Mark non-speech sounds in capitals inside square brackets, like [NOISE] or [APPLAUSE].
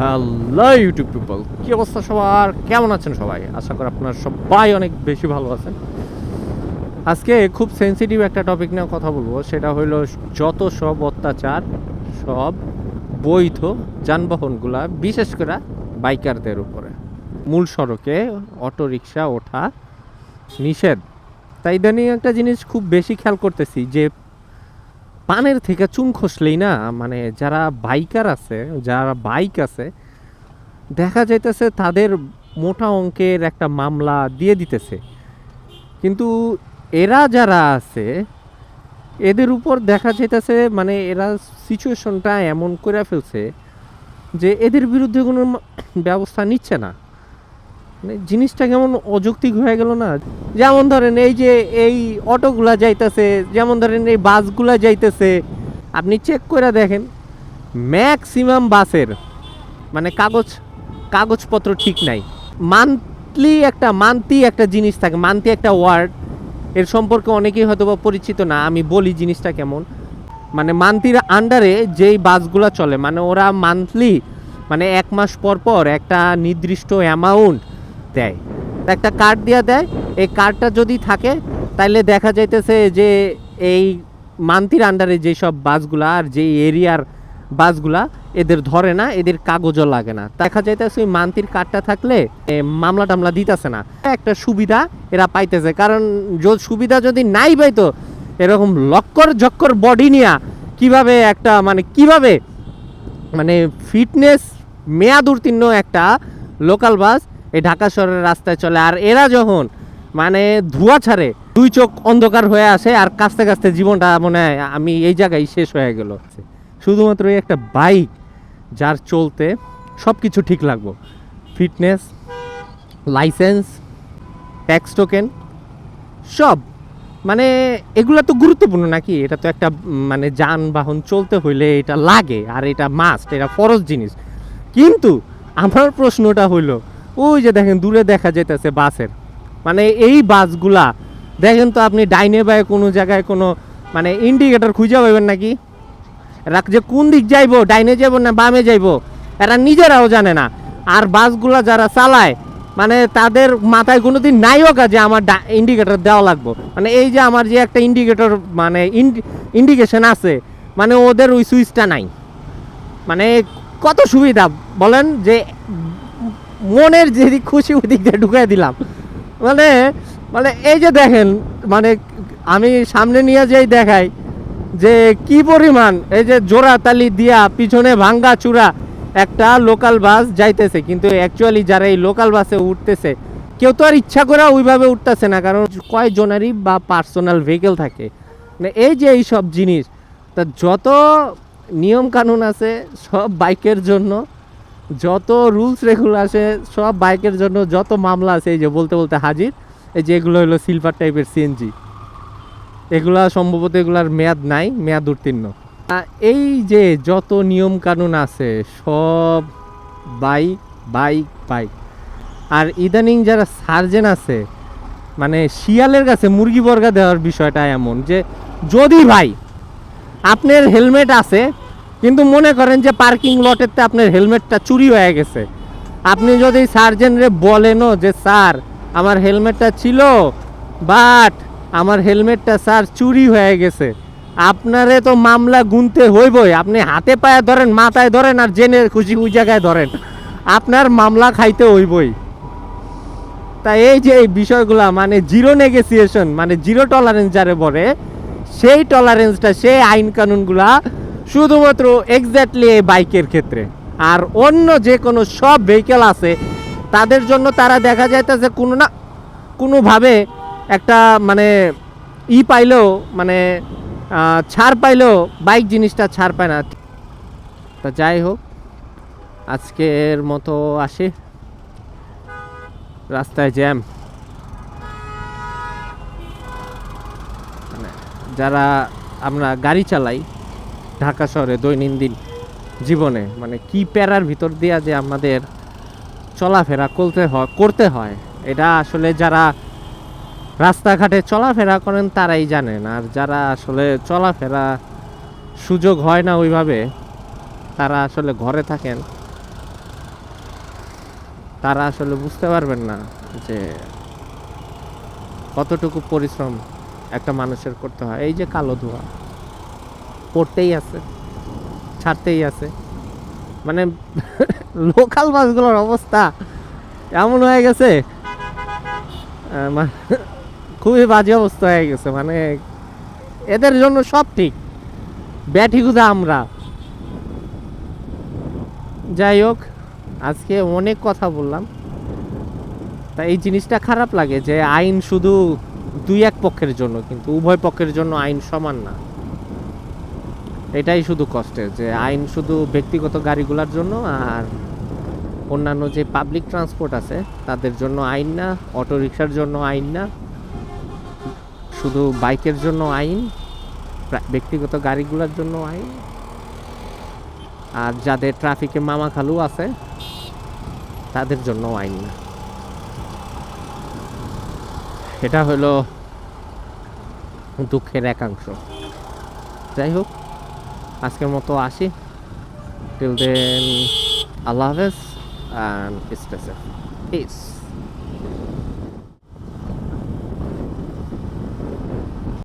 Hello YouTube people কি অবস্থা সবার? কেমন আছেন সবাই? আশা করি আপনারা সবাই অনেক বেশি ভালো আছেন। আজকে খুব সেনসিটিভ একটা টপিক নিয়ে কথা বলব। সেটা হলো যত সব অত্যাচার, সব বৈধ যানবাহনগুলা, বিশেষ করে বাইকারদের উপরে। মূল সড়কে অটো রিক্সা ওঠা নিষেধ। তাই ইদানিং একটা জিনিস খুব বেশি খেয়াল করতেছি যে পানের থেকে চুন খসলেই না মানে যারা বাইকার আছে, যারা বাইক আছে, দেখা যাইতেছে তাদের মোটা অঙ্কের একটা মামলা দিয়ে দিতেছে। কিন্তু এরা যারা আছে, এদের উপর দেখা যাইতেছে মানে এরা সিচুয়েশনটা এমন করে ফেলছে যে এদের বিরুদ্ধে কোনো ব্যবস্থা নিচ্ছে না। মানে জিনিসটা কেমন অযৌক্তিক হয়ে গেল না? যেমন ধরেন এই যে এই অটোগুলা যাইতেছে, যেমন ধরেন এই বাসগুলা যাইতেছে, আপনি চেক করে দেখেন ম্যাক্সিমাম বাসের মানে কাগজ, কাগজপত্র ঠিক নাই। মান্থলি একটা মান্থলি একটা জিনিস থাকে মান্থলি একটা ওয়ার্ড এর সম্পর্কে অনেকেই হয়তো বা পরিচিত না, আমি বলি জিনিসটা কেমন। মানে মান্থলির আন্ডারে যেই বাসগুলো চলে মানে ওরা মান্থলি মানে এক মাস পর পর একটা নির্দিষ্ট অ্যামাউন্ট দেয়। একটা কার্ড দিয়ে দেয়। এই কার্ডটা যদি থাকে, তাইলে দেখা যাইতেছে যে এই মান্তির আন্ডারে যেসব বাসগুলা আর যেই এরিয়ার বাসগুলা এদের ধরে না, এদের কাগজও লাগে না। দেখা যাইতেছে ওই মান্তির কার্ডটা থাকলে মামলা টামলা দিতেছে না। একটা সুবিধা এরা পাইতেছে। কারণ সুবিধা যদি নাই পাইতো এরকম লক্কর ঝক্কর বডি নিয়া কীভাবে একটা মানে কীভাবে মানে ফিটনেস মেয়াদ উত্তীর্ণ একটা লোকাল বাস এই ঢাকা শহরের রাস্তায় চলে। আর এরা যখন মানে ধোঁয়া ছাড়ে, দুই চোখ অন্ধকার হয়ে আসে আর কাছতে কাছতে জীবনটা মনে হয় আমি এই জায়গায় শেষ হয়ে গেল। শুধুমাত্র এই একটা বাইক যার চলতে সব কিছু ঠিক লাগবো। ফিটনেস, লাইসেন্স, ট্যাক্স টোকেন, সব। মানে এগুলো তো গুরুত্বপূর্ণ নাকি? এটা তো একটা মানে যানবাহন চলতে হইলে এটা লাগে আর এটা মাস্ট এটা ফরজ জিনিস। কিন্তু আমার প্রশ্নটা হইল ওই যে দেখেন, দূরে দেখা যাইতেছে বাসের। মানে এই বাসগুলা, দেখেন তো আপনি ডাইনে বায়ে কোনো জায়গায় কোনো মানে ইন্ডিকেটর খুঁজে পাবেন নাকি? এরা যে কোন দিক যাইবো, ডাইনে যাইবো না বামে যাইবো, এরা নিজেরাও জানে না। আর বাসগুলা যারা চালায় মানে তাদের মাথায় কোনোদিন নাইও কাজে আমার ইন্ডিকেটর দেওয়া লাগবো। মানে এই যে আমার যে একটা ইন্ডিকেটর মানে ইন্ডিকেশন আছে মানে ওদের ওই সুইচটা নাই। মানে কত সুবিধা, বলেন যে মনের যেদিক খুশি ওই দিক দিয়ে ঢুকাই দিলাম। মানে মানে এই যে দেখেন মানে আমি সামনে নিয়ে যেই দেখাই, যে কি পরিমাণ এই যে জোড়া তালি দিয়া পিছনে ভাঙ্গা চূড়া একটা লোকাল বাস যাইতেছে, কিন্তু অ্যাকচুয়ালি যারা এই লোকাল বাসে উঠতেছে, কেউ তো আর ইচ্ছা করে ওইভাবে উঠতেছে না, কারণ কয়জনেরই বা পার্সোনাল ভেহিকেল থাকে। মানে এই যে এই সব জিনিস, তা যত নিয়ম কানুন আছে, সব বাইকের জন্য যত রুলস রেগুল আছে সব বাইকের জন্য যত মামলা আছে, এই যে বলতে বলতে হাজির, এই যে এগুলো হলো সিলভার টাইপের সিএনজি এগুলা সম্ভবত এগুলার মেয়াদ নাই, মেয়াদ উত্তীর্ণ। এই যে যত নিয়ম কানুন আছে, সব বাইক বাইক বাইক আর ইদানিং যারা সার্জেন আছে মানে শিয়ালের কাছে মুরগি বর্গা দেওয়ার বিষয়টা এমন যে, যদি ভাই, আপনার হেলমেট আছে কিন্তু মনে করেন যে পার্কিং লটেতে আপনার হেলমেটটা চুরি হয়ে গেছে। আপনি যদি সার্জেনরে বলেনও যে, স্যার, আমার হেলমেটটা ছিল, বাট আমার হেলমেটটা, স্যার, চুরি হয়ে গেছে। আপনারে তো মামলা গুনতে হইবই। আপনি হাতে পায়ে ধরেন, মাথায় ধরেন আর জেনে খুশি ওই জায়গায় ধরেন। আপনার মামলা খাইতে হইবই। তা এই যে এই বিষয়গুলা মানে জিরো নেগোসিয়েশন মানে জিরো টলারেন্স যারে বলে, সেই টলারেন্সটা, সেই আইন কানুনগুলা শুধুমাত্র এক্স্যাক্টলি এই বাইকের ক্ষেত্রে। আর অন্য যে কোনো সব ভেহিকেল আছে, তাদের জন্য তারা দেখা যাইতেছে কোনো না, কোনোভাবে একটা মানে ই পাইলেও মানে ছাড় পাইলেও বাইক জিনিসটা ছাড় পায় না। তা যাই হোক, আজকের মতো আসি। রাস্তায় জ্যাম মানে যারা আমরা গাড়ি চালাই ঢাকা শহরে দৈনন্দিন জীবনে মানে কি প্যারার ভিতর দিয়া যে আমাদের চলাফেরা করতে হয় করতে হয়, এটা আসলে যারা রাস্তাঘাটে চলাফেরা করেন তারাই জানেন। আর যারা আসলে চলাফেরা সুযোগ হয় না ওইভাবে, তারা আসলে ঘরে থাকেন। তারা আসলে বুঝতে পারবেন না যে কতটুকু পরিশ্রম একটা মানুষের করতে হয়। এই যে কালো ধোঁয়া। পড়তেই আছে, ছাড়তেই আছে। মানে [LAUGHS] লোকাল বাসগুলোর অবস্থা এমন হয়ে গেছে মানে [LAUGHS] খুবই বাজে অবস্থা হয়ে গেছে মানে এদের জন্য সব ঠিক। ব্যাঠিগুদা আমরা। যাই হোক, আজকে অনেক কথা বললাম। তা এই জিনিসটা খারাপ লাগে যে আইন শুধু দুই এক পক্ষের জন্য, কিন্তু উভয় পক্ষের জন্য আইন সমান না। এটাই শুধু কষ্টের যে আইন শুধু ব্যক্তিগত গাড়িগুলোর জন্য আর অন্যান্য যে পাবলিক ট্রান্সপোর্ট আছে, তাদের জন্য আইন না অটো রিক্সার জন্য আইন না, শুধু বাইকের জন্য আইন ব্যক্তিগত গাড়িগুলোর জন্য আইন, আর যাদের ট্রাফিকে মামা খালু আছে, তাদের জন্য আইন না। এটা হলো দুঃখের একাংশ। যাই হোক আজকের মতো আসি। টিল দেন আল্লাহ হাফেজ অ্যান্ড স্টে সেফ পিস